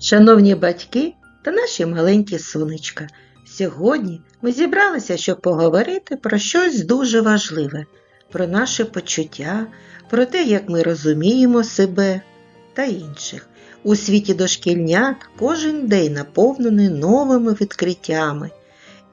Шановні батьки та наші маленькі сонечка, сьогодні ми зібралися, щоб поговорити про щось дуже важливе, про наше почуття, про те, як ми розуміємо себе та інших. У світі дошкільнят кожен день наповнений новими відкриттями.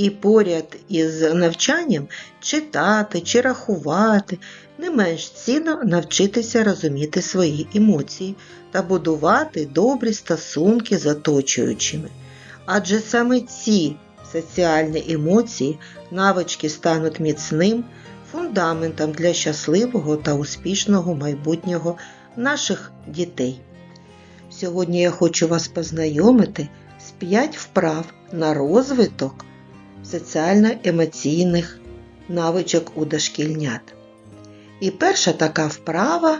І поряд із навчанням читати чи рахувати не менш цінно навчитися розуміти свої емоції та будувати добрі стосунки з оточуючими. Адже саме ці соціальні емоції, навички стануть міцним фундаментом для щасливого та успішного майбутнього наших дітей. Сьогодні я хочу вас познайомити з 5 вправ на розвиток соціально-емоційних навичок у дошкільнят. І перша така вправа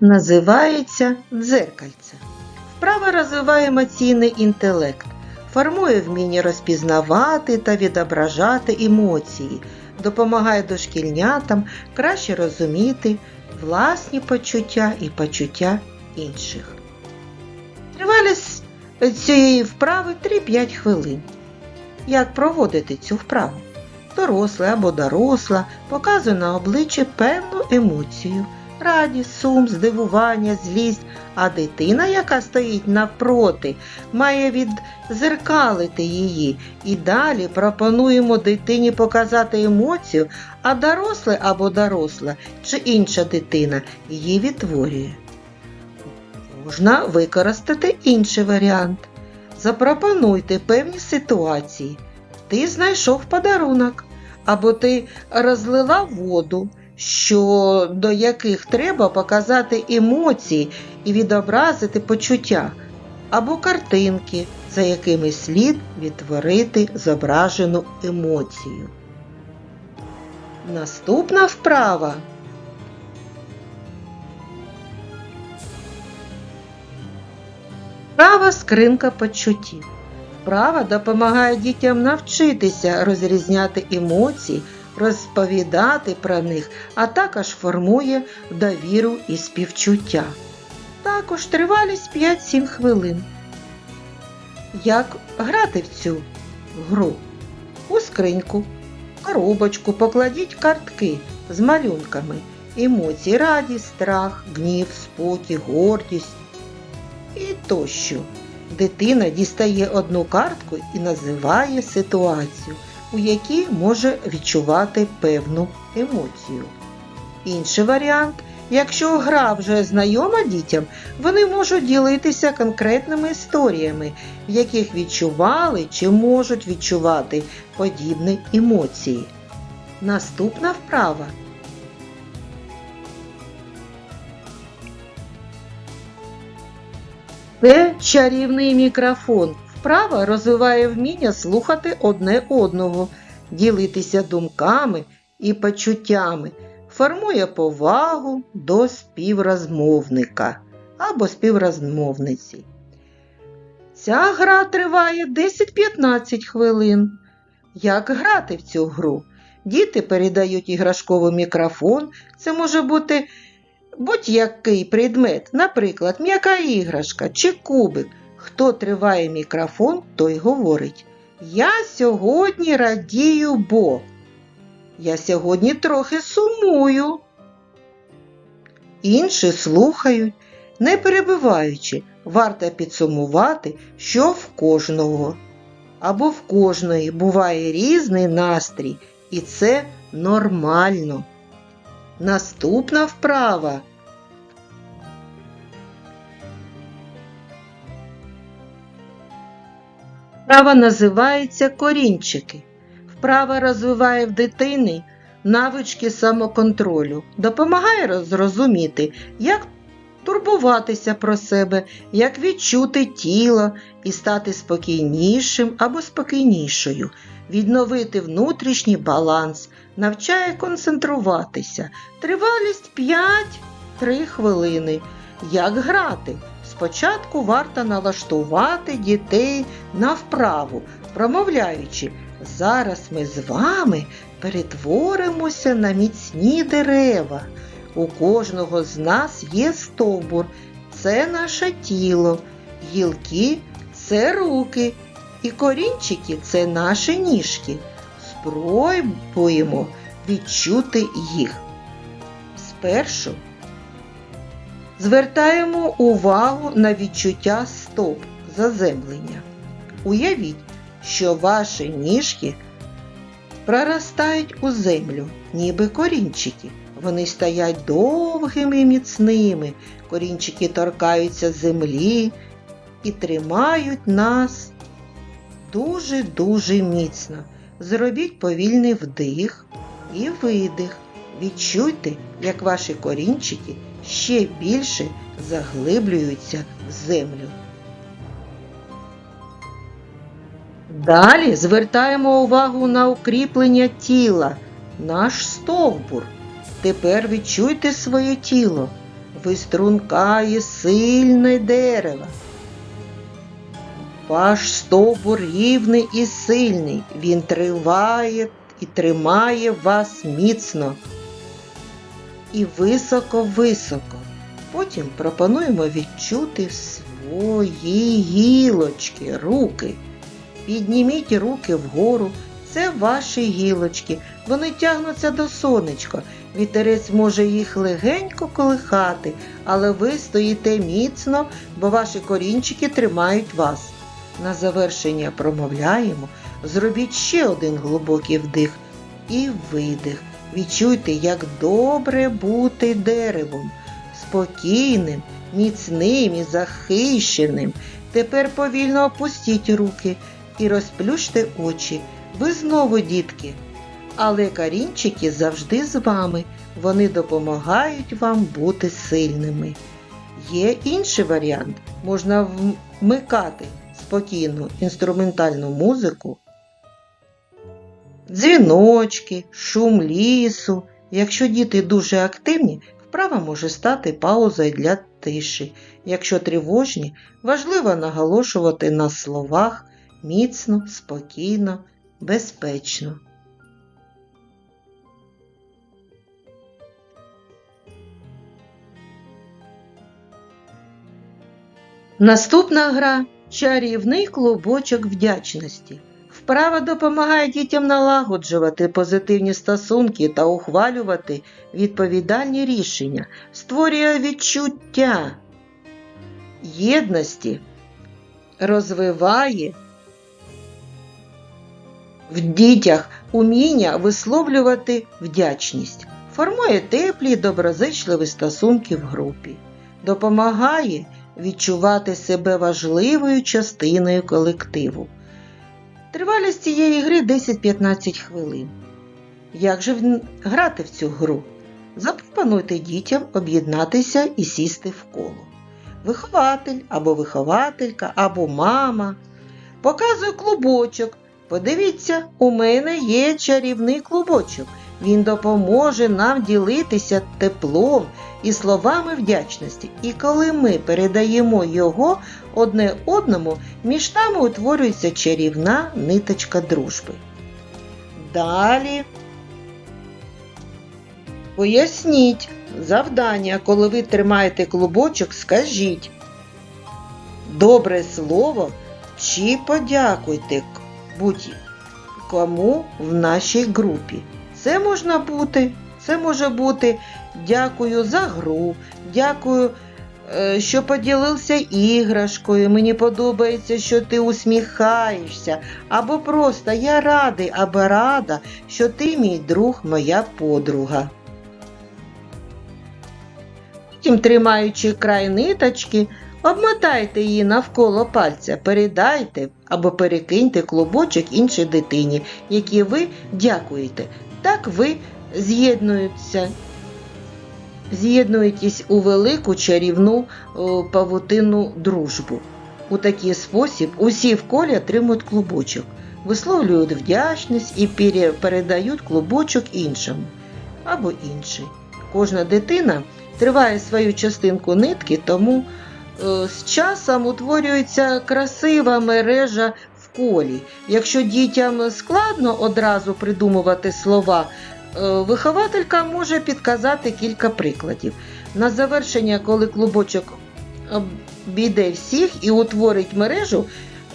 називається дзеркальце. Вправа розвиває емоційний інтелект, формує вміння розпізнавати та відображати емоції, допомагає дошкільнятам краще розуміти власні почуття і почуття інших. Тривалість цієї вправи 3-5 хвилин. Як проводити цю вправу? Дорослий або доросла показує на обличчі певну емоцію, радість, сум, здивування, злість, а дитина, яка стоїть навпроти, має відзеркалити її. І далі пропонуємо дитині показати емоцію, а дорослий або доросла чи інша дитина її відтворює. Можна використати інший варіант. Запропонуйте певні ситуації. Ти знайшов подарунок, або ти розлила воду, що до яких треба показати емоції і відобразити почуття, або картинки, за якими слід відтворити зображену емоцію. Наступна вправа. Вправа скринка почуттів. Вправа допомагає дітям навчитися розрізняти емоції, розповідати про них, а також формує довіру і співчуття. Також тривалість 5-7 хвилин. Як грати в цю гру? У скриньку, коробочку покладіть картки з малюнками, емоції, радість, страх, гнів, спокій, гордість і тощо. Дитина дістає одну картку і називає ситуацію, у якій може відчувати певну емоцію. Інший варіант, якщо гра вже знайома дітям, вони можуть ділитися конкретними історіями, в яких відчували чи можуть відчувати подібні емоції. Наступна вправа Це чарівний мікрофон. Вправа розвиває вміння слухати одне одного, ділитися думками і почуттями, формує повагу до співрозмовника або співрозмовниці. Ця гра триває 10-15 хвилин. Як грати в цю гру? Діти передають іграшковий мікрофон. Це може бути будь-який предмет, наприклад, м'яка іграшка чи кубик. Хто триває мікрофон, той говорить Я сьогодні радію, бо я сьогодні трохи сумую. Інші слухають, не перебиваючи, варто підсумувати, що в кожного або в кожної буває різний настрій, і це нормально. Наступна вправа. Вправа називається корінчики. Вправа розвиває в дитини навички самоконтролю, допомагає зрозуміти, як турбуватися про себе, як відчути тіло і стати спокійнішим або спокійнішою, відновити внутрішній баланс, навчає концентруватися, тривалість 5-3 хвилини. Як грати? Спочатку варто налаштувати дітей на вправу, промовляючи Зараз ми з вами перетворимося на міцні дерева. У кожного з нас є стовбур, це наше тіло, гілки це руки, і корінчики це наші ніжки. Спробуємо відчути їх. Спершу звертаємо увагу на відчуття стоп, заземлення. Уявіть, що ваші ніжки проростають у землю, ніби корінчики. Вони стоять довгими і міцними, корінчики торкаються землі і тримають нас дуже-дуже міцно. Зробіть повільний вдих і видих. Відчуйте, як ваші корінчики ще більше заглиблюються в землю. Далі звертаємо увагу на укріплення тіла, наш стовбур. Тепер відчуйте своє тіло. Ви стрункає сильне дерево. Ваш стовбур рівний і сильний. Він триває і тримає вас міцно і високо-високо. Потім пропонуємо відчути свої гілочки, руки. Підніміть руки вгору. Це ваші гілочки. Вони тягнуться до сонечка. Вітерець може їх легенько колихати, але ви стоїте міцно, бо ваші корінчики тримають вас. На завершення промовляємо, зробіть ще один глибокий вдих і видих. Відчуйте, як добре бути деревом, спокійним, міцним і захищеним. Тепер повільно опустіть руки і розплющте очі. Ви знову дітки. Але корінчики завжди з вами. Вони допомагають вам бути сильними. Є інший варіант. Можна вмикати спокійну інструментальну музику, дзвіночки, шум лісу. Якщо діти дуже активні, вправа може стати паузою для тиші. Якщо тривожні, важливо наголошувати на словах міцно, спокійно, безпечно. Наступна гра чарівний клубочок вдячності. Вправа допомагає дітям налагоджувати позитивні стосунки та ухвалювати відповідальні рішення, створює відчуття єдності, розвиває в дітях уміння висловлювати вдячність, формує теплі доброзичливі стосунки в групі, допомагає відчувати себе важливою частиною колективу. Тривалість цієї гри 10-15 хвилин. Як же грати в цю гру? Запропонуйте дітям об'єднатися і сісти в коло. Вихователь або вихователька, або мама. Показує клубочок. Подивіться, у мене є чарівний клубочок. Він допоможе нам ділитися теплом і словами вдячності. І коли ми передаємо його одне одному, між нами утворюється чарівна ниточка дружби. Далі поясніть завдання, коли ви тримаєте клубочок, скажіть добре слово чи подякуйте будь-кому в нашій групі. Це можна бути, це може бути дякую за гру, дякую, що поділився іграшкою. Мені подобається, що ти усміхаєшся. Або просто я радий або рада, що ти мій друг, моя подруга. Потім, тримаючи край ниточки, обмотайте її навколо пальця, передайте або перекиньте клубочок іншій дитині, якій ви дякуєте. Так ви з'єднуєтеся, з'єднуєтесь у велику чарівну о, павутинну дружбу. У такий спосіб усі в колі отримують клубочок, висловлюють вдячність і передають клубочок іншому або інший. Кожна дитина триває свою частинку нитки, тому е, з часом утворюється красива мережа в колі. Якщо дітям складно одразу придумувати слова, е, вихователька може підказати кілька прикладів. На завершення, коли клубочок обійде всіх і утворить мережу,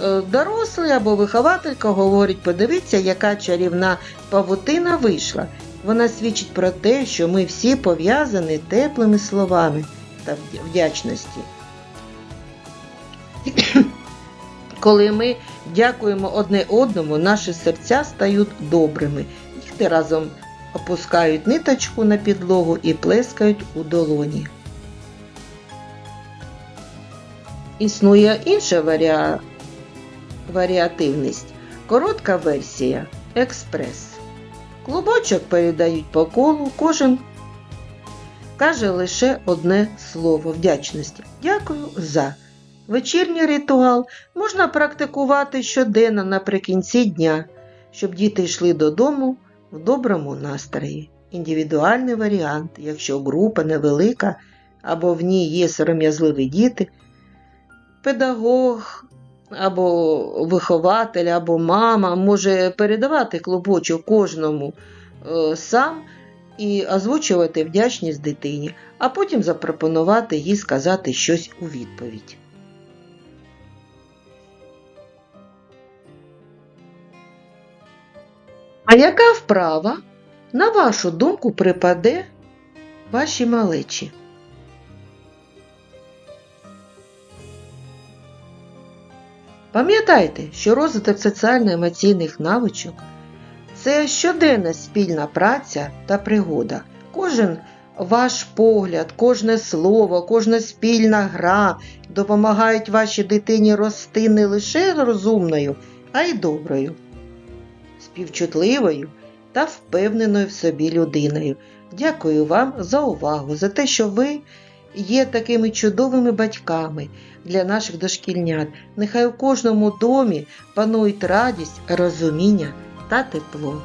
е, дорослий або вихователька говорить: подивіться, яка чарівна павутина вийшла. Вона свідчить про те, що ми всі пов'язані теплими словами та вдячності. Коли ми дякуємо одне одному, наші серця стають добрими. Діти разом опускають ниточку на підлогу і плескають у долоні. Існує інша варіа... варіативність. Коротка версія експрес. Клубочок передають по колу, кожен каже лише одне слово вдячності. Дякую за. Вечірній ритуал можна практикувати щоденно наприкінці дня, щоб діти йшли додому в доброму настрої. Індивідуальний варіант, якщо група невелика або в ній є сором'язливі діти, педагог або вихователь, або мама може передавати клубочок кожному е, сам і озвучувати вдячність дитині, а потім запропонувати їй сказати щось у відповідь. А яка вправа, на вашу думку, припаде вашій малечі? Пам'ятайте, що розвиток соціально-емоційних навичок це щоденна спільна праця та пригода. Кожен ваш погляд, кожне слово, кожна спільна гра допомагають вашій дитині рости не лише розумною, а й доброю, співчутливою та впевненою в собі людиною. Дякую вам за увагу, за те, що ви є такими чудовими батьками для наших дошкільнят. Нехай у кожному домі панують радість, розуміння та тепло.